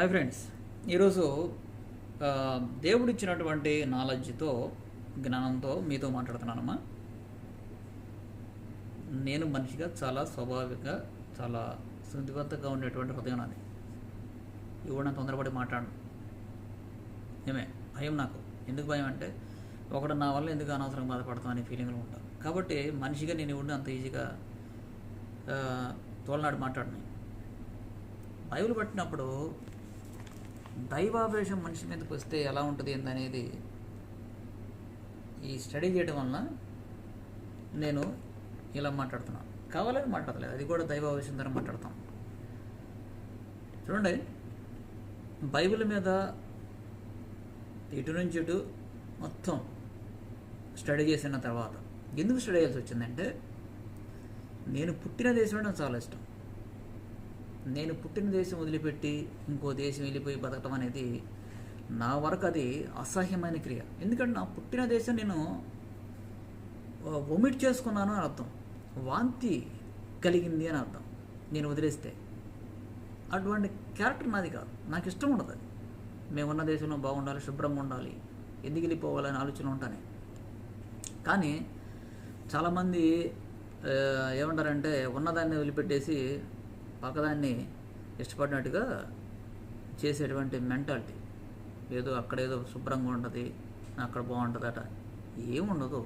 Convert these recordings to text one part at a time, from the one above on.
Hi friends ఈరోజు దేవుడు ఇచ్చినటువంటి నాలెడ్జ్తో జ్ఞానంతో మీతో మాట్లాడుతున్నానమ్మా. నేను మనిషిగా చాలా స్వాభావికంగా చాలా శుద్ధివంతంగా ఉండేటువంటి హృదయం నాది ఇవ్వడం తొందరపడి మాట్లాడను. ఏమే? భయం నాకు. ఎందుకు భయం అంటే ఒకడు నా వల్ల ఎందుకు అనవసరం బాధపడతాం అనే ఫీలింగ్లో ఉంటాను కాబట్టి మనిషిగా నేను ఇవ్వడం అంత ఈజీగా తోలనాడు మాట్లాడినాయి బైబిల్ పట్టినప్పుడు దైవావేశం మనిషి మీదకి వస్తే ఎలా ఉంటుంది ఏందనేది ఈ స్టడీ చేయడం వలన నేను ఇలా మాట్లాడుతున్నాను కావాలని మాట్లాడలేదు అది కూడా దైవావేశం ద్వారా మాట్లాడతాం. చూడండి బైబిల్ మీద ఇటు నుంచి ఇటు మొత్తం స్టడీ చేసిన తర్వాత ఎందుకు స్టడీ చేయాల్సి వచ్చిందంటే నేను పుట్టిన దేశం నాకు చాలా ఇష్టం. నేను పుట్టిన దేశం వదిలిపెట్టి ఇంకో దేశం వెళ్ళిపోయి బతకటం అనేది నా వరకు అది అసహ్యమైన క్రియ. ఎందుకంటే నా పుట్టిన దేశం నేను వొమిట్ చేసుకున్నాను అని అర్థం. వాంతి కలిగింది అని అర్థం. నేను వదిలేస్తే. అటువంటి క్యారెక్టర్ నాది కాదు. నాకు ఇష్టం ఉండదు అది. మేమున్న దేశంలో బాగుండాలి శుభ్రంగా ఉండాలి ఎందుకు వెళ్ళిపోవాలని ఆలోచన ఉంటానే. కానీ చాలామంది ఏమంటారంటే ఉన్నదాన్ని వదిలిపెట్టేసి పక్కదాన్ని ఇష్టపడినట్టుగా చేసేటువంటి మెంటాలిటీ. ఏదో అక్కడ ఏదో శుభ్రంగా ఉంటుంది అక్కడ బాగుంటుందట. ఏముండదు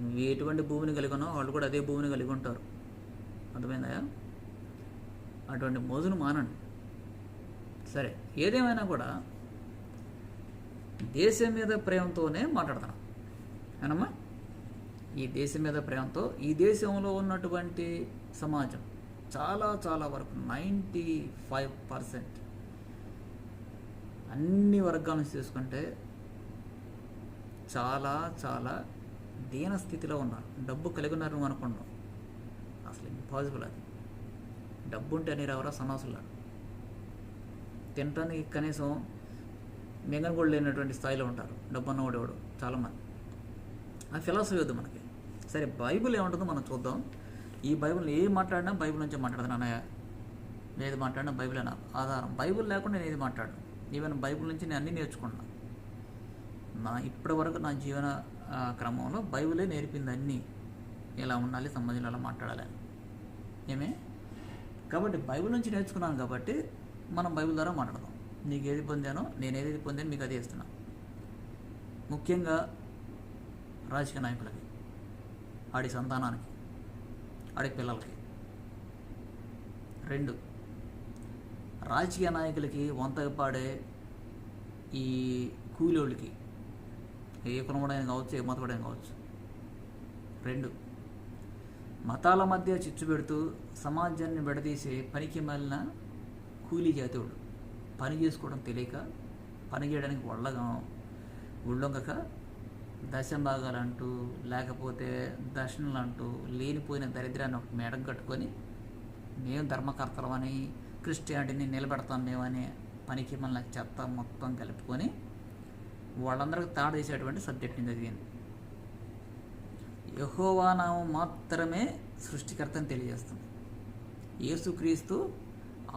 నువ్వు ఎటువంటి భూమిని కలిగి ఉన్నావు వాళ్ళు కూడా అదే భూమిని కలిగి ఉంటారు. అర్థమైందా? అటువంటి మోజును మానండి. సరే ఏదేమైనా కూడా దేశం మీద ప్రేమతోనే మాట్లాడతాను ఏనమ్మా? ఈ దేశం మీద ప్రేమతో ఈ దేశంలో ఉన్నటువంటి సమాజం చాలా చాలా వరకు నైంటీ ఫైవ్ పర్సెంట్ అన్ని వర్గాల నుంచి తీసుకుంటే చాలా చాలా దీన స్థితిలో ఉన్నారు. డబ్బు కలిగి ఉన్నారు నువ్వు అనుకున్నావు అసలు ఇంపాసిబుల్ అది. డబ్బు ఉంటే అని ఎవరో సన్నాసులు తినటానికి కనీసం మింగన కూడా లేనటువంటి స్థాయిలో ఉంటారు. డబ్బు ఉన్నవాడు ఎవడు చాలామంది. ఆ ఫిలాసఫీ వద్దు మనకి. సరే బైబిల్ ఏముంటుందో మనం చూద్దాం. ఈ బైబిల్ ఏది మాట్లాడినా బైబిల్ నుంచే మాట్లాడతాను అన్నయ్య ఏది మాట్లాడినా బైబిల్ అన్న ఆధారం. బైబిల్ లేకుండా నేను ఏది మాట్లాడను. ఈవెన్ బైబిల్ నుంచి నేను అన్నీ నేర్చుకున్నా. నా ఇప్పటి వరకు నా జీవన క్రమంలో బైబిలే నేర్పింది అన్నీ. ఎలా ఉండాలి సమాజంలో ఎలా మాట్లాడాలి. అని ఏమే? కాబట్టి బైబిల్ నుంచి నేర్చుకున్నాను కాబట్టి మనం బైబిల్ ద్వారా మాట్లాడదాం. నీకు ఏది పొందానో నేను ఏది పొందాను మీకు అదే ఇస్తున్నాను ముఖ్యంగా రాజకీయ నాయకులకి ఆడి సంతానానికి. ఆడి పిల్లలకి. రెండు రాజకీయ నాయకులకి వంతగా పాడే ఈ కూలోళ్ళకి. ఏ కులముడైనా కావచ్చు ఏ మతపడైనా కావచ్చు. రెండు మతాల మధ్య చిచ్చు పెడుతూ సమాజాన్ని విడదీసే పనికి మళ్ళిన కూలీ జాతీయుడు. పని చేసుకోవడం తెలియక పని చేయడానికి వళ్ళగా ఉళ్ళొంగక దశంభాగాలు అంటూ లేకపోతే దర్శనలు అంటూ లేనిపోయిన దరిద్రాన్ని ఒక మేడం కట్టుకొని మేము ధర్మకర్తలమని క్రిస్టియానిటీని నిలబెడతాం మేమని పనికి మనల్ని చెత్త మొత్తం కలుపుకొని వాళ్ళందరికీ తాడు తీసేటువంటి సబ్జెక్ట్ని చదివింది యహోవా నామం మాత్రమే సృష్టికర్తని తెలియజేస్తుంది. యేసుక్రీస్తు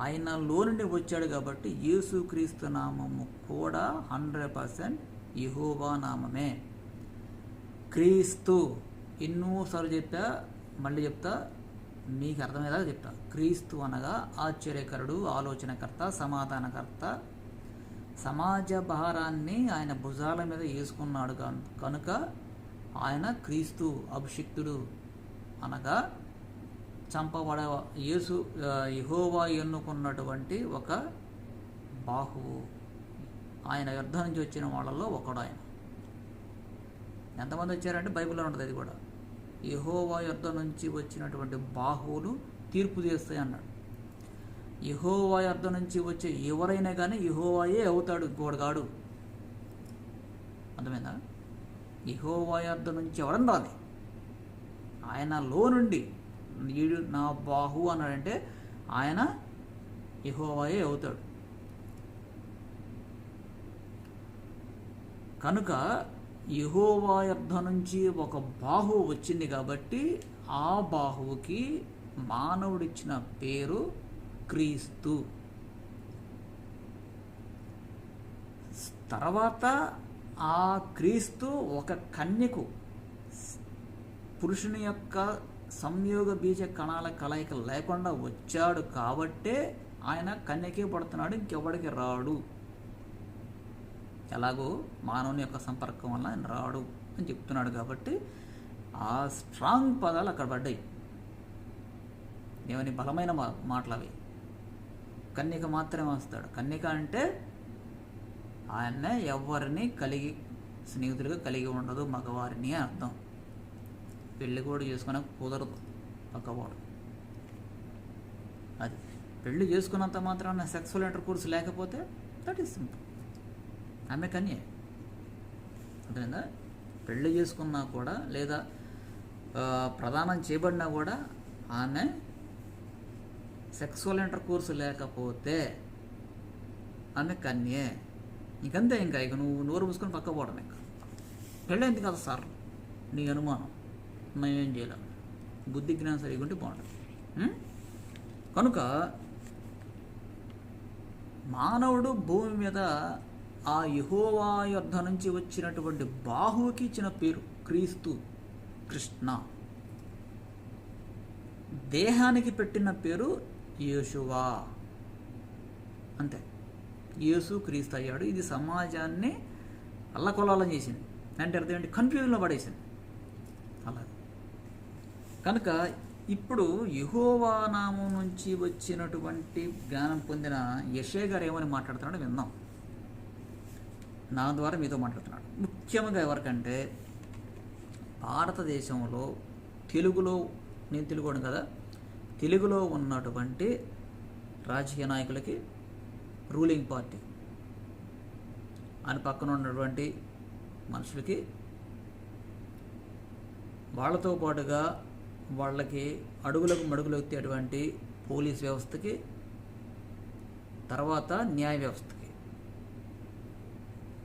ఆయనలో నుండి వచ్చాడు కాబట్టి యేసుక్రీస్తు నామము కూడా హండ్రెడ్ పర్సెంట్ యహోవా నామమే. క్రీస్తు ఎన్నోసార్లు చెప్పా మళ్ళీ చెప్తా మీకు అర్థమయ్యేలాగా చెప్తా. క్రీస్తు అనగా ఆశ్చర్యకరుడు ఆలోచనకర్త సమాధానకర్త. సమాజ భారాన్ని ఆయన భుజాల మీద వేసుకున్నాడు కను- కనుక ఆయన క్రీస్తు అభిషిక్తుడు అనగా చంపబడ యేసు యహోవా ఎన్నుకున్నటువంటి ఒక బాహువు. ఆయన యుద్ధం నుంచి వచ్చిన వాళ్ళలో ఒకడు ఆయన. ఎంతమంది వచ్చారంటే బైబిల్లో ఉంటుంది అది కూడా. యహోవా యుద్ధం నుంచి వచ్చినటువంటి బాహువులు తీర్పు చేస్తాయి అన్నాడు. యహోవా యుద్ధం నుంచి వచ్చే ఎవరైనా కానీ యహోవాయే అవుతాడు గోడగాడు అర్థమైందా? యహోవా యుద్ధం నుంచి ఎవడని రాలి. ఆయనలో నుండి ఈడు నా బాహు అన్నాడంటే ఆయన యహోవాయే అవుతాడు. కనుక యహోవా నుంచి ఒక బాహువు వచ్చింది కాబట్టి ఆ బాహువుకి మానవుడిచ్చిన పేరు క్రీస్తు. తర్వాత ఆ క్రీస్తు ఒక కన్యకు పురుషుని యొక్క సంయోగ బీజ కణాల కలయిక లేకుండా వచ్చాడు కాబట్టే ఆయన కన్యకే పడుతున్నాడు ఇంకెవడికి రాడు. ఎలాగో మానవుని యొక్క సంపర్కం వల్ల ఆయన రాడు అని చెప్తున్నాడు కాబట్టి ఆ స్ట్రాంగ్ పదాలు అక్కడ పడ్డాయి. ఏమని? బలమైన మా మాటలు అవి కన్యక మాత్రమే వస్తాడు. కన్యక అంటే ఆయన ఎవరిని కలిగి స్నేహితులుగా కలిగి ఉండదు మగవారిని అని అర్థం. పెళ్ళి కూడా చేసుకునే కుదరదు పక్కవాడు. అది పెళ్ళి చేసుకున్నంత మాత్రాన సెక్సువల్ ఇంటర్ కోర్స్ లేకపోతే దట్ ఈస్ సింపుల్. ఆమె కన్యే అర్థమైందా? పెళ్ళి చేసుకున్నా కూడా లేదా ప్రదానం చేయబడినా కూడా ఆమె సెక్సువల్ ఇంటర్ కోర్సు లేకపోతే ఆమె కన్యే. ఇంకంతే ఇంకా ఇక నువ్వు నోరు మూసుకొని పక్క పోవడం ఇంకా. పెళ్ళైంది కదా సార్ నీ అనుమానం. మేమేం చేయలేం. బుద్ధి జ్ఞానం సరిగా ఉంటే బాగుంటుంది. కనుక మానవుడు భూమి మీద ఆ యహోవా యుద్ధ నుంచి వచ్చినటువంటి బాహువుకి ఇచ్చిన పేరు క్రీస్తు కృష్ణ. దేహానికి పెట్టిన పేరు యేసువా అంతే. యేసు క్రీస్తు అయ్యాడు. ఇది సమాజాన్ని అల్లకొలాలం చేసింది. అంటే అర్థం ఏంటి? కన్ఫ్యూజన్లో పడేసింది. అలా. కనుక ఇప్పుడు యహోవా నామం నుంచి వచ్చినటువంటి జ్ఞానం పొందిన యశే గారు ఏమని మాట్లాడుతున్నాడో విందాం. నా ద్వారా మీతో మాట్లాడుతున్నాడు. ముఖ్యంగా ఎవరికంటే భారతదేశంలో తెలుగులో నేను తెలుగును కదా? తెలుగులో ఉన్నటువంటి రాజకీయ నాయకులకి రూలింగ్ పార్టీ అని పక్కన ఉన్నటువంటి మనుషులకి వాళ్ళతో పాటుగా వాళ్ళకి అడుగులకు మడుగులు ఎత్తేటువంటి పోలీస్ వ్యవస్థకి తర్వాత న్యాయ వ్యవస్థ.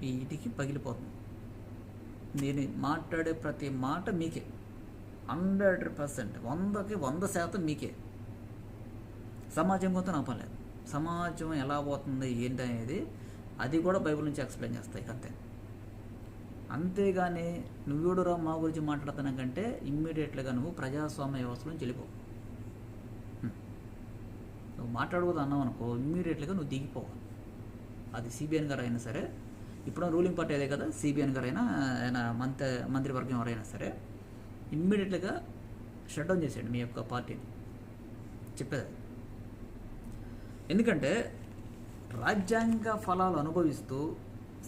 వీటికి పగిలిపోతుంది. నేను మాట్లాడే ప్రతి మాట మీకే. హండ్రెడ్ పర్సెంట్ వందకి వంద శాతం మీకే. సమాజం కొంత నా పర్లేదు సమాజం ఎలా పోతుంది ఏంటి అనేది అది కూడా బైబిల్ నుంచి ఎక్స్ప్లెయిన్ చేస్తాయి. అంతే. అంతేగాని నువ్వుడురా మా గురించి మాట్లాడుతున్నా కంటే ఇమ్మీడియట్గా నువ్వు ప్రజాస్వామ్య వ్యవస్థ నుంచి వెళ్ళిపో. నువ్వు మాట్లాడకూడదు అన్నావు అనుకో ఇమ్మీడియట్గా నువ్వు దిగిపోవాలి అది సిబిఎన్ గారు అయినా సరే ఇప్పుడు రూలింగ్ పార్టీ అదే కదా సిబిఎన్ గారైనా ఆయన మంత్రి మంత్రివర్గం ఎవరైనా సరే ఇమ్మీడియట్గా షట్ డౌన్ చేసేయండి మీ యొక్క పార్టీని. చెప్పేది ఎందుకంటే రాజ్యాంగ ఫలాలు అనుభవిస్తూ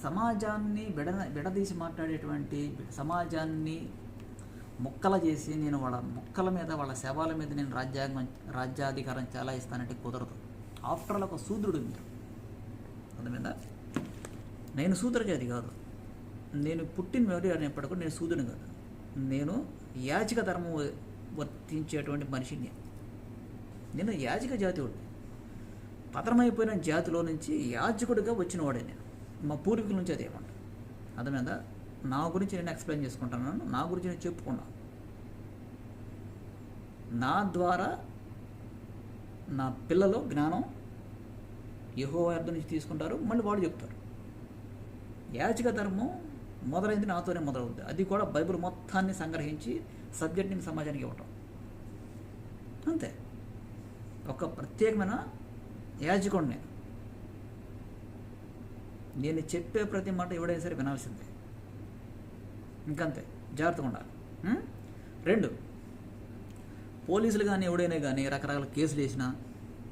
సమాజాన్ని విడ విడదీసి మాట్లాడేటువంటి సమాజాన్ని మొక్కల చేసి నేను వాళ్ళ మొక్కల మీద వాళ్ళ శవాల మీద నేను రాజ్యాంగం రాజ్యాధికారం చాలా ఇస్తానంటే కుదరదు. ఆఫ్టర్ ఆల్ ఒక శూద్రుడు మీరు. అర్థమైందా? నేను శూద్రజాతి కాదు. నేను పుట్టిన మెమరీ అనేప్పటికీ కూడా నేను శూద్రుని కాదు. నేను యాచిక ధర్మం వర్తించేటువంటి మనిషిని. నేను యాచిక జాతి పతనమైపోయిన జాతిలో నుంచి యాచకుడిగా వచ్చిన వాడే నేను. మా పూర్వీకుల నుంచి అదే అన్నమాట. అర్థమైందా? నా గురించి నేను ఎక్స్ప్లెయిన్ చేసుకుంటున్నాను. నా గురించి నేను చెప్పుకున్నాను. నా ద్వారా నా పిల్లలు జ్ఞానం యహో అర్థం నుంచి తీసుకుంటారు. మళ్ళీ వాడు చెప్తారు. యాచక ధర్మం మొదలైంది నాతోనే మొదలవుద్ది. అది కూడా బైబిల్ మొత్తాన్ని సంగ్రహించి సబ్జెక్ట్ని సమాజానికి ఇవ్వటం. అంతే. ఒక ప్రత్యేకమైన యాజకుడు నేను నేను చెప్పే ప్రతి మాట ఎవడైనా సరే వినాల్సిందే. ఇంకంతే. జాగ్రత్తగా ఉండాలి. రెండు. పోలీసులు కానీ ఎవడైనా కానీ రకరకాల కేసులు వేసినా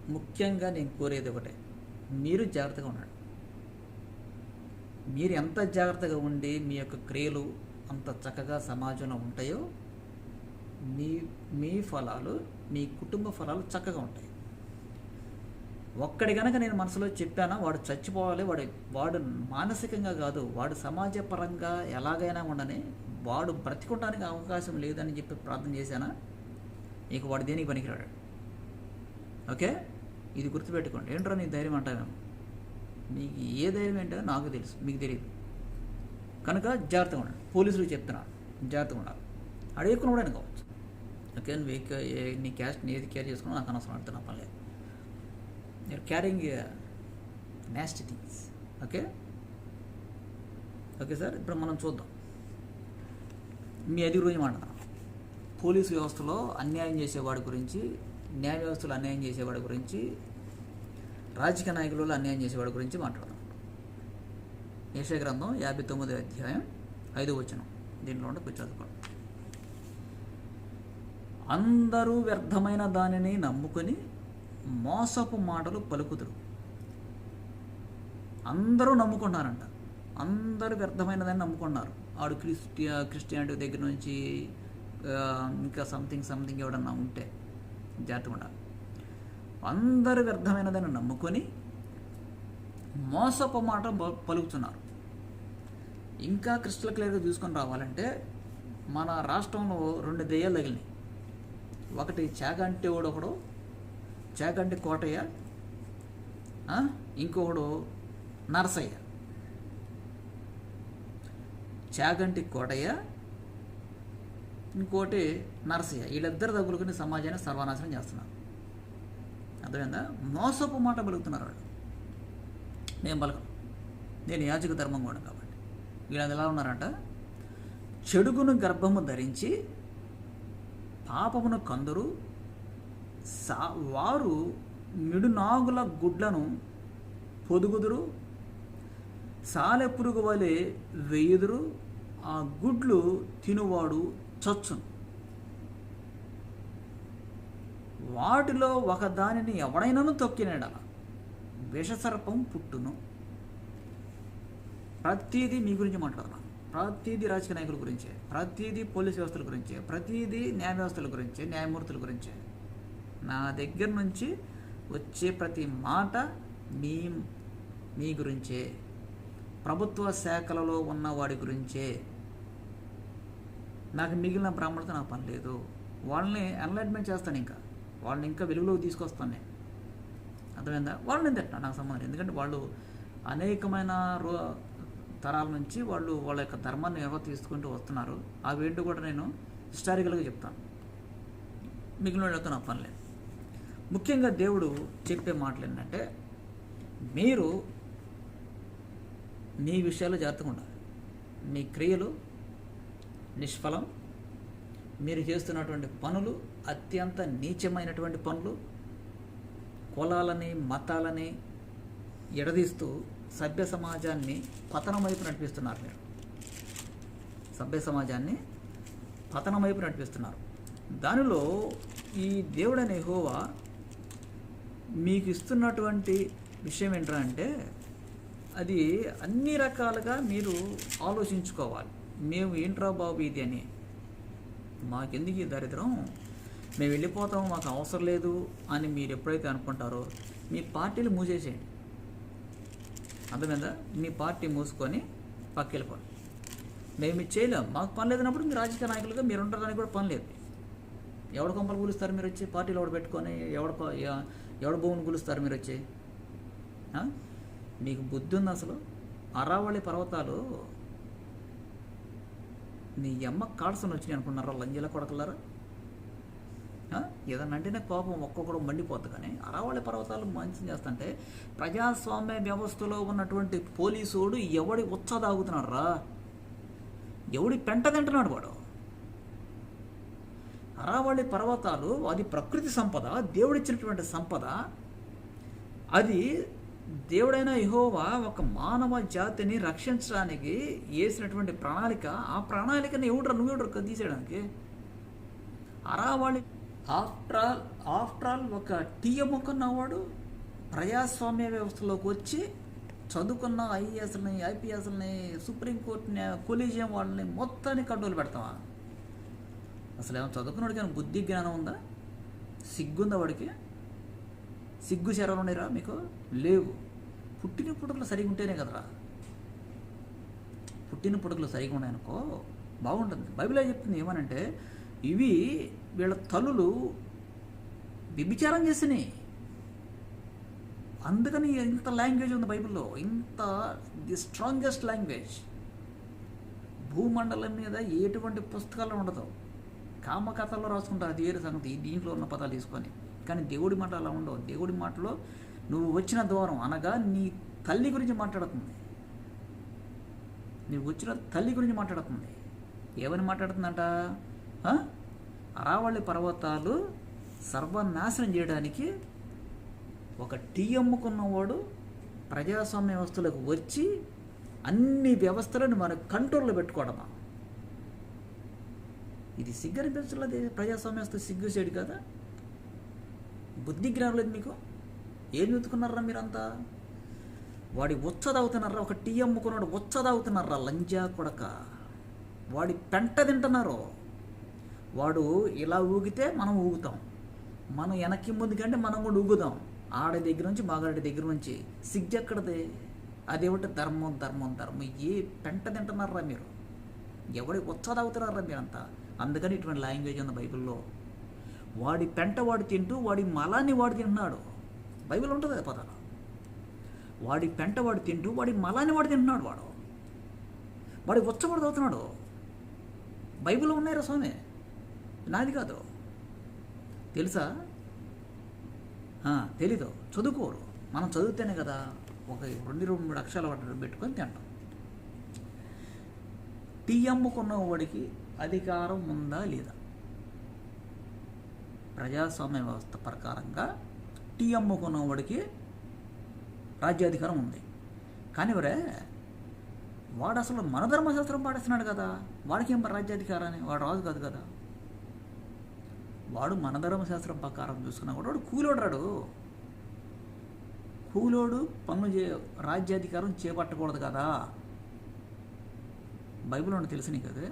ముఖ్యంగా నేను కోరేది ఒకటే. మీరు జాగ్రత్తగా ఉండండి. మీరు ఎంత జాగ్రత్తగా ఉండి మీ యొక్క క్రియలు అంత చక్కగా సమాజంలో ఉంటాయో మీ మీ ఫలాలు మీ కుటుంబ ఫలాలు చక్కగా ఉంటాయి. ఒక్కడి కనుక నేను మనసులో చెప్పానా వాడు చచ్చిపోవాలి వాడు వాడు మానసికంగా కాదు వాడు సమాజపరంగా ఎలాగైనా ఉండని వాడు బ్రతికుంటానికి అవకాశం లేదని చెప్పి ప్రార్థన చేశానా? ఇక వాడు దేనికి పనికిరాడు? ఓకే? ఇది గుర్తుపెట్టుకోండి. ఏంట్రా నీ ధైర్యం అంటావేమో? మీకు ఏ ధైర్యం ఏంటో నాకు తెలుసు మీకు తెలియదు. కనుక జాగ్రత్తగా ఉండండి. పోలీసులు చెప్తున్నాను జాగ్రత్తగా ఉండాలి. అడగకుండా కూడా అనుకోవచ్చు. ఓకే నువ్వు ఏ నీ క్యాస్ట్ ఏది కేర్ చేసుకున్నా నాకు అనవసరం అడుగుతున్నా పర్లేదు you're carrying nasty things okay? Okay sir ఇప్పుడు మనం చూద్దాం. మీ అది గురించి మాట్లాడదాం పోలీసు వ్యవస్థలో అన్యాయం చేసేవాడి గురించి న్యాయ వ్యవస్థలో అన్యాయం చేసేవాడి గురించి రాజకీయ నాయకులలో అన్యాయం చేసేవాడి గురించి మాట్లాడదాం. యశ గ్రంథం యాభై తొమ్మిది అధ్యాయం ఐదు వచనం. దీనిలో ఉంటే కొంచెం చదువుకోండి. అందరూ వ్యర్థమైన దానిని నమ్ముకొని మోసపు మాటలు పలుకుదురు అందరూ నమ్ముకున్నారంట. అందరూ వ్యర్థమైన దాన్ని నమ్ముకున్నారు. ఆడు క్రిస్టియా క్రిస్టియానిటీ దగ్గర నుంచి ఇంకా సంథింగ్ సంథింగ్ ఎవడన్నా ఉంటే జాగ్రత్తగా ఉండాలి. అందరు వ్యర్థమైనదని నమ్ముకొని మోసపు మాట ప- పలుకుతున్నారు. ఇంకా క్రిస్టల్ క్లియర్గా చూసుకొని రావాలంటే మన రాష్ట్రంలో రెండు దెయ్యాలు తగిలినాయి. ఒకటి చాగంటి వాడు ఒకడు చాగంటి కోటయ్య ఇంకొకడు నరసయ్య. చాగంటి కోటయ్య ఇంకోటి నరసయ్య. వీళ్ళిద్దరు తగులుకుని సమాజాన్ని సర్వనాశనం చేస్తున్నారు. అర్థమైందా? మోసపు మాట పలుకుతున్నారు వాళ్ళు. నేను పలకను. నేను యాజక ధర్మం కూడా కాబట్టి. వీళ్ళు ఎలా ఉన్నారంట? చెడుగును గర్భము ధరించి పాపమును కందరు సా వారు మిడునాగుల గుడ్లను పొదుగుదురు సాలెపురుగు వలె వేయుదురు ఆ గుడ్లు తినువాడు చచ్చును. వాటిలో ఒక దానిని ఎవడైనాను తొక్కినాడల విషసర్పం పుట్టును. ప్రతిదీ మీ గురించి మాట్లాడుతున్నాను ప్రతిదీ రాజకీయ నాయకుల గురించే ప్రతిదీ పోలీస్ వ్యవస్థల గురించే ప్రతిదీ న్యాయ వ్యవస్థల గురించే న్యాయమూర్తుల గురించే. నా దగ్గర నుంచి వచ్చే ప్రతి మాట మీ మీ గురించే. ప్రభుత్వ శాఖలలో ఉన్న వాడి గురించే. నాకు మిగిలిన బ్రాహ్మణులతో నాకు పని లేదు. వాళ్ళని ఎన్లైట్మెంట్ చేస్తాను ఇంకా. వాళ్ళని ఇంకా వెలుగులోకి తీసుకొస్తాను. నేను అర్థమైందా వాళ్ళని తిట్టా నాకు సంబంధం ఎందుకంటే వాళ్ళు అనేకమైన రో తరాల నుంచి వాళ్ళు వాళ్ళ యొక్క ధర్మాన్ని ఎవరు తీసుకుంటూ వస్తున్నారు. అవేంటో కూడా నేను హిస్టారికల్గా చెప్తాను. మిగిలిన వాళ్ళతో నా పని లేదు. ముఖ్యంగా దేవుడు చెప్పే మాటలు ఏంటంటే మీరు మీ విషయాలు జాగ్రత్తగా ఉండాలి. మీ క్రియలు నిష్ఫలం. మీరు చేస్తున్నటువంటి పనులు అత్యంత నీచమైనటువంటి పనులు కులాలని మతాలని ఎడదీస్తూ సభ్య సమాజాన్ని పతనం వైపు నడిపిస్తున్నారు మీరు. సభ్య సమాజాన్ని పతనం వైపు నడిపిస్తున్నారు. దానిలో ఈ దేవుడనే హోవా మీకు ఇస్తున్నటువంటి విషయం ఏంటంటే అది అన్ని రకాలుగా మీరు ఆలోచించుకోవాలి. మేము ఏంట్రా బాబు ఇది అని. మాకెందుకు ఈ దరిద్రం? మేము వెళ్ళిపోతాం మాకు అవసరం లేదు అని మీరు ఎప్పుడైతే అనుకుంటారో మీ పార్టీలు మూసేసేయండి. అర్థమైందా? మీ పార్టీ మూసుకొని పక్క వెళ్ళిపోండి మేము ఇది చేయలేం. మాకు పని లేదన్నప్పుడు మీరు రాజకీయ నాయకులుగా మీరు ఉండడానికి కూడా పని లేదు. ఎవడ కొంపలు కూలుస్తారు మీరు వచ్చి? పార్టీలు ఎవడ పెట్టుకొని ఎవడ ప- ఎవడ భూమిని కూలుస్తారు మీరు వచ్చి? మీకు బుద్ధి ఉంది అసలు? అరావళి పర్వతాలు నీ అమ్మ కాడసని వచ్చినాయి అనుకున్నారా? లంజల కొడకలారా ఏదన్నా అంటేనే కోపం ఒక్కొక్కడు మండిపోద్ది కానీ అరావళి పర్వతాలు మంచి చేస్తుంటే ప్రజాస్వామ్య వ్యవస్థలో ఉన్నటువంటి పోలీసుడు ఎవడి ఉత్సా తాగుతున్నాడు రా ఎవడి పెంట తింటున్నాడు వాడు? అరావళి పర్వతాలు అది ప్రకృతి సంపద దేవుడిచ్చినటువంటి సంపద. అది దేవుడైన యెహోవా ఒక మానవ జాతిని రక్షించడానికి వేసినటువంటి ప్రణాళిక. ఆ ప్రణాళికని ఎవడరా నువ్వెవడరు తీసేయడానికి? Aravalli after all after all ఒక టీయ మొక్కన్నవాడు ప్రజాస్వామ్య వ్యవస్థలోకి వచ్చి చదువుకున్న ఐఏఎస్ని ఐపీఎస్ని సుప్రీంకోర్టుని కొలీజియం వాళ్ళని మొత్తాన్ని కంట్రోల్ పెడతావా? అసలు ఏమో చదువుకున్నాడు కానీ బుద్ధి జ్ఞానం ఉందా? సిగ్గుందా వాడికి? సిగ్గు శరాలు ఉన్నాయిరా మీకు? లేవు. పుట్టిన పుట్టుకలు సరిగా ఉంటేనే కదరా. పుట్టిన పుట్టుకలు సరిగా ఉన్నాయనుకో బాగుంటుంది. బైబిల్ చెప్తుంది? ఏమనంటే ఇవి వీళ్ళ తల్లులు వ్యభిచారం చేసినాయి. అందుకని ఇంత లాంగ్వేజ్ ఉంది బైబిల్లో. ఇంత ది స్ట్రాంగెస్ట్ లాంగ్వేజ్. భూమండలం మీద ఎటువంటి పుస్తకాలు ఉండదు. కామకథల్లో రాసుకుంటారు. అది వేరే సంగతి. దీంట్లో ఉన్న పదాలు తీసుకొని. కానీ దేవుడి మాట అలా ఉండవు. దేవుడి మాటలో నువ్వు వచ్చిన ద్వారం అనగా నీ తల్లి గురించి మాట్లాడుతుంది. నువ్వు వచ్చిన తల్లి గురించి మాట్లాడుతుంది. ఏమని మాట్లాడుతుందంట? అరావళి పర్వతాలు సర్వనాశనం చేయడానికి ఒక టీ అమ్ముకున్నవాడు ప్రజాస్వామ్య వ్యవస్థలకు వచ్చి అన్ని వ్యవస్థలను మన కంట్రోల్లో పెట్టుకోవడమా? ఇది సిగ్గు అనిపించలేదు ప్రజాస్వామ్య వ్యవస్థ సిగ్గు సైడ్ కదా? బుద్ధి జ్ఞానం లేదు మీకు? ఏం చూతుకున్నారా మీరంతా? వాడి ఉచ్చ తాగుతున్నారా ఒక టీ అమ్ముకున్నాడు ఉచ్చ తాగుతున్నారా లంజా కొడక? వాడి పెంట తింటున్నారు? వాడు ఇలా ఊగితే మనం ఊగుతాం. మనం వెనక్కి ముందు కంటే మనం కూడా ఊగుదాం. ఆడ దగ్గర నుంచి మగాడి దగ్గర నుంచి. సిగ్గెక్కడది అదేమిటి ధర్మం ధర్మం ధర్మం? ఏ పెంట తింటున్నారా మీరు? ఎవడి ఉచ్చ తాగుతున్నారా మీరంతా? అందుకని ఇటువంటి లాంగ్వేజ్ ఉంది బైబిల్లో. వాడి పెంట వాడు తింటూ వాడి మలాన్ని వాడు తింటున్నాడు. బైబిల్ ఉంటుంది కదా పదాలు. వాడి పెంట వాడు తింటూ వాడి మలాన్ని వాడు తింటున్నాడు వాడు. వాడి ఉచ్చబడి అవుతున్నాడు బైబిల్లో ఉన్నాయిరా స్వామి. నాది కాదు. తెలుసా? తెలీదు. చదువుకోరు. మనం చదివితేనే కదా ఒక రెండు రెండు మూడు అక్షరాలు వాటిని పెట్టుకొని తింటాం. టీ అమ్ముకున్న వాడికి అధికారం ఉందా లేదా? ప్రజాస్వామ్య వ్యవస్థ ప్రకారంగా టీ అమ్ముకున్న వాడికి రాజ్యాధికారం ఉంది. కానీ వరే వాడు అసలు మన ధర్మశాస్త్రం పాటిస్తున్నాడు కదా. వాడికి ఏం రాజ్యాధికారాన్ని? వాడు రాజు కాదు కదా. వాడు మన ధర్మశాస్త్రం ప్రకారం చూసుకున్నా కూడా వాడు కూలోడాడు కూలోడు పనులు చే రాజ్యాధికారం చేపట్టకూడదు కదా. బైబిల్ ఉండి తెలుసు నీకు అది?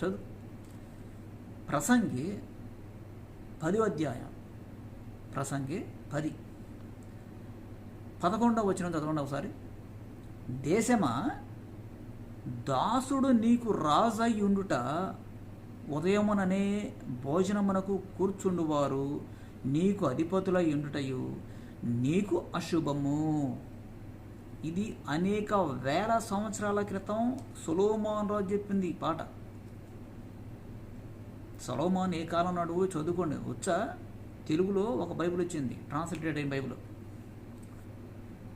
చదువు. ప్రసంగి పది అధ్యాయం. ప్రసంగి పది. పదకొండవ వచ్చిన చదవండి ఒకసారి. దేశమా దాసుడు నీకు రాజయ్యుండుట ఉండుట ఉదయముననే భోజనమునకు కూర్చుండువారు నీకు అధిపతులై ఉండుటయు నీకు అశుభము. ఇది అనేక వేల సంవత్సరాల క్రితం సులోమాన్ రాజు చెప్పింది ఈ పాట. సలోమాన్ ఏ కాలం నాడు చదువుకోండి. వచ్చా తెలుగులో ఒక బైబిల్ వచ్చింది. ట్రాన్స్లేటెడ్ అయిన బైబిల్.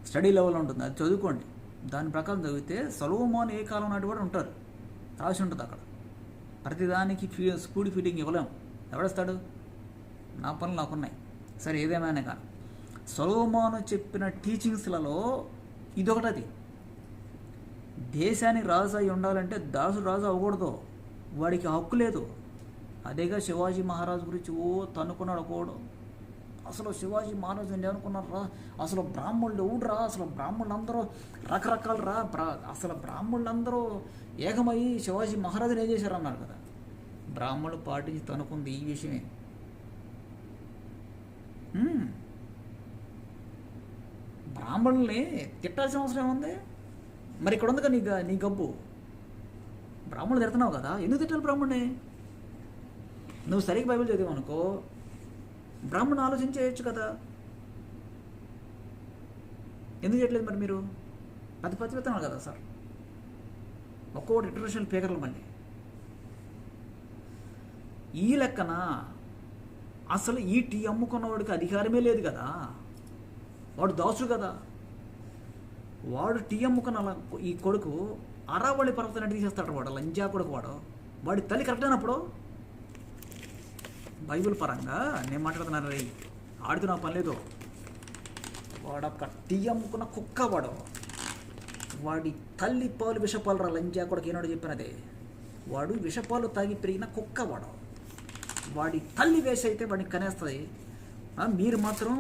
స్టడీ లెవెల్ ఉంటుంది. అది చదువుకోండి. దాని ప్రకారం చదివితే సలోమాన్ ఏ కాలం నాటి కూడా ఉంటారు. రాసి ఉంటుంది అక్కడ. ప్రతిదానికి ఫీ స్కూల్ ఫీడింగ్ ఇవ్వలేము ఎవడేస్తాడు? నా పనులు నాకున్నాయి. సరే ఏదేమైనా కానీ సొలోమాను చెప్పిన టీచింగ్స్లలో ఇదొకటది. దేశానికి రాజు అయి ఉండాలంటే దాసుడు రాజు అవ్వకూడదు. వాడికి హక్కు లేదు. అదేగా శివాజీ మహారాజు గురించి ఓ తన్నుకున్నాడు ఒకడు. అసలు శివాజీ మహారాజు అనుకున్నారు రా? అసలు బ్రాహ్మణులు ఎవడురా? అసలు బ్రాహ్మణులు అందరూ రకరకాలు రా బ్రా అసలు బ్రాహ్మణులందరూ ఏకమయ్యి శివాజీ మహారాజుని ఏం చేశారు అన్నారు కదా. బ్రాహ్మణులు పాటించి తనుకుంది ఈ విషయమే. బ్రాహ్మణుల్ని తిట్టాల్సిన అవసరం ఏముంది? మరి ఇక్కడ ఉంది కదా నీ నీ గబ్బు. బ్రాహ్మణులు తిడుతున్నావు కదా ఎందుకు తిట్టాలి బ్రాహ్మణ్ణి నువ్వు సరిగ్గా బైబిల్ చదివావు అనుకో బ్రాహ్మణ్ ఆలోచించేయచ్చు కదా. ఎందుకు చేయట్లేదు మరి మీరు? పది పది విత్తనాలు కదా సార్. ఒక్కొక్కటి ఇంటర్నేషనల్ పేకర్లు మళ్ళీ. ఈ లెక్కన అసలు ఈ టీ అమ్ముకున్నవాడికి అధికారమే లేదు కదా? వాడు దాసుడు కదా? వాడు టీ అమ్ముకున్న అలా ఈ కొడుకు అరావళి పర్వతాన్ని తీసేస్తాడు వాడు లంజా కొడుకు వాడు. వాడి తల్లి కరెక్ట్ అయినప్పుడు బైబిల్ పరంగా నేను మాట్లాడుతున్నాను రే ఆడితే నా పని లేదు. వాడొక టీ అమ్ముకున్న కుక్క వాడు. వాడి తల్లి పాలు విషపాలు రా లంజా కొడుకు ఏనాడు చెప్పినదే? వాడు విషపాలు తాగి పెరిగిన కుక్క వాడు. వాడి తల్లి వేసి అయితే వాడిని కనేస్తుంది. మీరు మాత్రం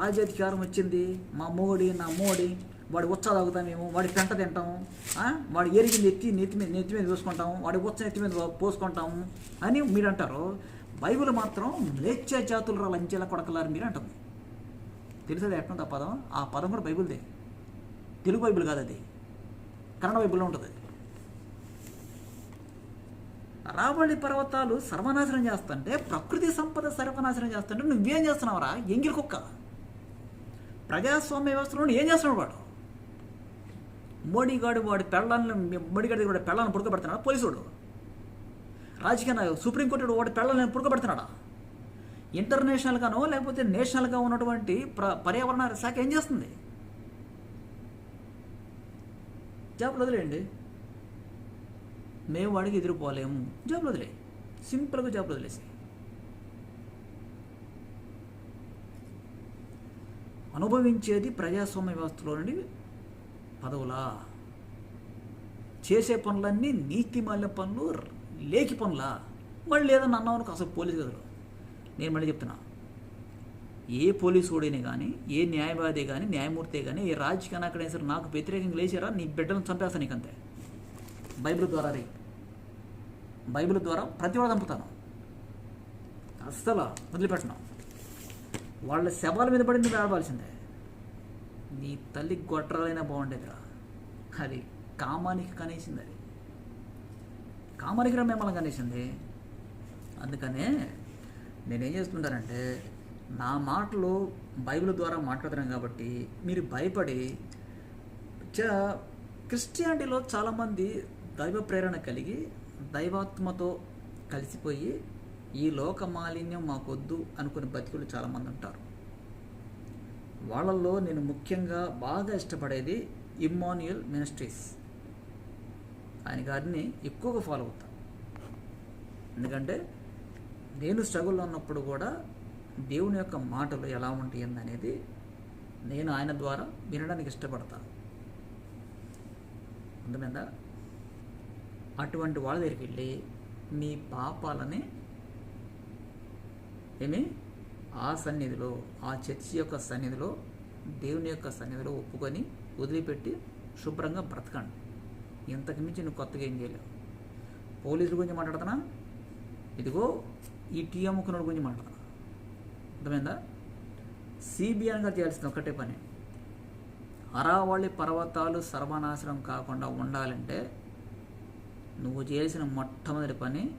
రాజ్యాధికారం వచ్చింది మా మోడి నా మోడి వాడి ఉచ్చ తాగుతామేమో వాడి పెంట తింటాము వాడు వాడి ఎరిగింది ఎత్తి నెత్తి మీద నెత్తి మీద చూసుకుంటాము వాడి ఉచ్చ నెత్తి మీద పోసుకుంటాము అని మీరు అంటారు బైబిల్ మాత్రం మ్లేచ్ఛ జాతులు రా లంచేలా కొడకలారు మీరు అంటుంది. తెలుసది ఎట్లుంది ఆ పదం? ఆ పదం కూడా బైబిల్దే. తెలుగు బైబిల్ కాదు అది కన్నడ బైబిల్లో ఉంటుంది. రావళి పర్వతాలు సర్వనాశనం చేస్తుంటే ప్రకృతి సంపద సర్వనాశనం చేస్తుంటే నువ్వేం చేస్తున్నావురా? ఎంగిలి కుక్క. ప్రజాస్వామ్య వ్యవస్థలో ఏం చేస్తున్నాడు వాడు? మోడీగాడు వాడి పెళ్ళాలను మోడీగాడి వాడి పెళ్ళాలను పుడకబెడుతున్నాడు? పోలీసుడు. రాజకీయ నాయకుడు సుప్రీంకోర్టు వాడి పెళ్ళాలను పుడకబెడుతున్నాడా? ఇంటర్నేషనల్గానో లేకపోతే నేషనల్గా ఉన్నటువంటి ప్ర పర్యావరణ శాఖ ఏం చేస్తుంది? జాబ్లు వదిలేయండి. మేము వాడికి ఎదురుపోలేము. జాబ్లు వదిలే సింపుల్గా జాబ్లు వదిలేసి అనుభవించేది ప్రజాస్వామ్య వ్యవస్థలో నుండి పదవులా. చేసే పనులన్నీ నీతి మాల్య పనులు లేకి పనులా. మళ్ళీ లేదని అన్నావు అసలు పోలీసు గదులు. నేను మళ్ళీ చెప్తున్నా. ఏ పోలీసు ఓడిని కానీ ఏ న్యాయవాది కానీ న్యాయమూర్తి కానీ ఏ రాజకీయ నాయకుడైనా సరే నాకు వ్యతిరేకంగా లేచారా? నీ బిడ్డలను చంపేస్తా నీకంతే. బైబిల్ ద్వారా రే. బైబిల్ ద్వారా ప్రతి వాడు చంపుతాను అస్సలు వదిలిపెట్టను. వాళ్ళ శవాల మీద పడి నువ్వు ఆడవలసిందే నీ తల్లి గొడ్రాలైనా బాగుండేదిరా. అది కామానికి కనేసింది అది. కామానికి రా మిమ్మల్ని కనేసింది. అందుకనే నేనేం చేస్తుంటానంటే నా మాటలు బైబిల్ ద్వారా మాట్లాడుతున్నాను కాబట్టి మీరు భయపడి క్రిస్టియానిటీలో చాలామంది దైవ ప్రేరణ కలిగి దైవాత్మతో కలిసిపోయి ఈ లోక మాలిన్యం మాకొద్దు అనుకుని బతికులు చాలామంది ఉంటారు. వాళ్ళల్లో నేను ముఖ్యంగా బాగా ఇష్టపడేది ఇమ్మాన్యుయల్ మినిస్ట్రీస్. ఆయన గారిని ఎక్కువగా ఫాలో అవుతాను ఎందుకంటే నేను స్ట్రగుల్లో ఉన్నప్పుడు కూడా దేవుని యొక్క మాటలు ఎలా ఉంటాయి అనేది నేను ఆయన ద్వారా వినడానికి ఇష్టపడతాను అర్థమైందా? అటువంటి వాళ్ళ దగ్గరికి వెళ్ళి మీ పాపాలని ఏమి? ఆ సన్నిధిలో ఆ చర్చి యొక్క సన్నిధిలో దేవుని యొక్క సన్నిధిలో ఒప్పుకొని వదిలిపెట్టి శుభ్రంగా బ్రతకండి. ఇంతకు మించి నువ్వు కొత్తగా ఏం చేయలేవు. పోలీసుల గురించి మాట్లాడుతున్నా? ఇదిగో ఈ టీ అమ్ముకున్నోడి గురించి మాట్లాడుతున్నా. అర్థమైందా? సిబిఐగా చేయాల్సిన ఒకటే పని. అరావళి పర్వతాలు సర్వనాశనం కాకుండా ఉండాలంటే నువ్వు చేయాల్సిన మొట్టమొదటి పని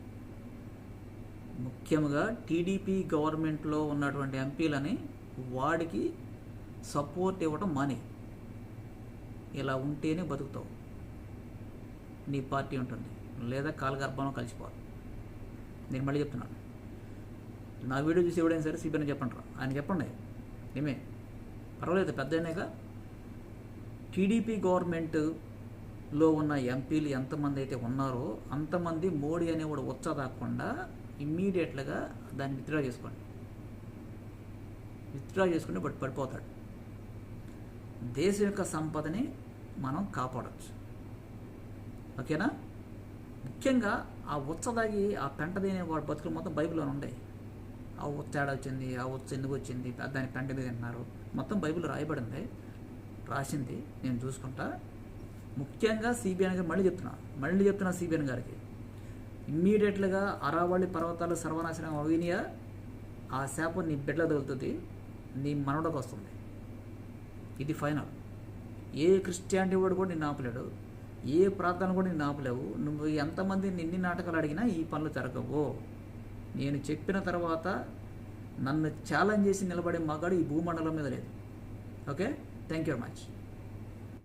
ముఖ్యంగా టీడీపీ గవర్నమెంట్లో ఉన్నటువంటి ఎంపీలని వాడికి సపోర్ట్ ఇవ్వడం మనీ. ఇలా ఉంటేనే బతుకుతావు. నీ పార్టీ ఉంటుంది. లేదా కాలగర్భంలో కలిసిపోవాలి. నేను మళ్ళీ చెప్తున్నాను. నా వీడియో చూసి ఎవడైనా సరే సిబిఐని చెప్పండి రా. ఆయన చెప్పండి. ఏమే? పర్వాలేదు పెద్ద అయినాక టీడీపీ లో ఉన్న ఎంపీలు ఎంతమంది అయితే ఉన్నారో అంతమంది మోడీ అనేవాడు వచ్చదాకుండా ఇమ్మీడియట్గా దాన్ని విత్డ్రా చేసుకోండి. విత్డ్రా చేసుకుంటే బట్ పడిపోతాడు. దేశం యొక్క సంపదని మనం కాపాడవచ్చు ఓకేనా? ముఖ్యంగా ఆ ఉచ్చదాగి ఆ పెంట తినే వాడు బతుకులు మొత్తం బైబిల్లో ఉన్నాయి ఆ ఉచ్చాడ వచ్చింది ఆ ఉచ్చ ఎందుకు వచ్చింది దాని పెంట మీద తిన్నారు మొత్తం బైబిల్ రాయబడింది రాసింది నేను చూసుకుంటా. ముఖ్యంగా సిబిఎన్ గారు మళ్ళీ చెప్తున్నా. మళ్ళీ చెప్తున్నా సిబిఎన్ గారికి. ఇమ్మీడియట్గా అరావళి పర్వతాలు సర్వనాశనం అవినియా ఆ శాపం నీ బిడ్డ తగులుతుంది నీ మనవడకు వస్తుంది. ఇది ఫైనల్. ఏ క్రిస్టియానిటీ వాడు కూడా నిన్ను ఆపలేడు. ఏ ప్రార్థన కూడా నిన్ను ఆపలేవు. నువ్వు ఎంతమంది నిన్ని నాటకాలు అడిగినా ఈ పనులు జరగవు. నేను చెప్పిన తర్వాత నన్ను ఛాలెంజ్ చేసి నిలబడే మగాడు ఈ భూమండలం మీద లేదు. Okay thank you very much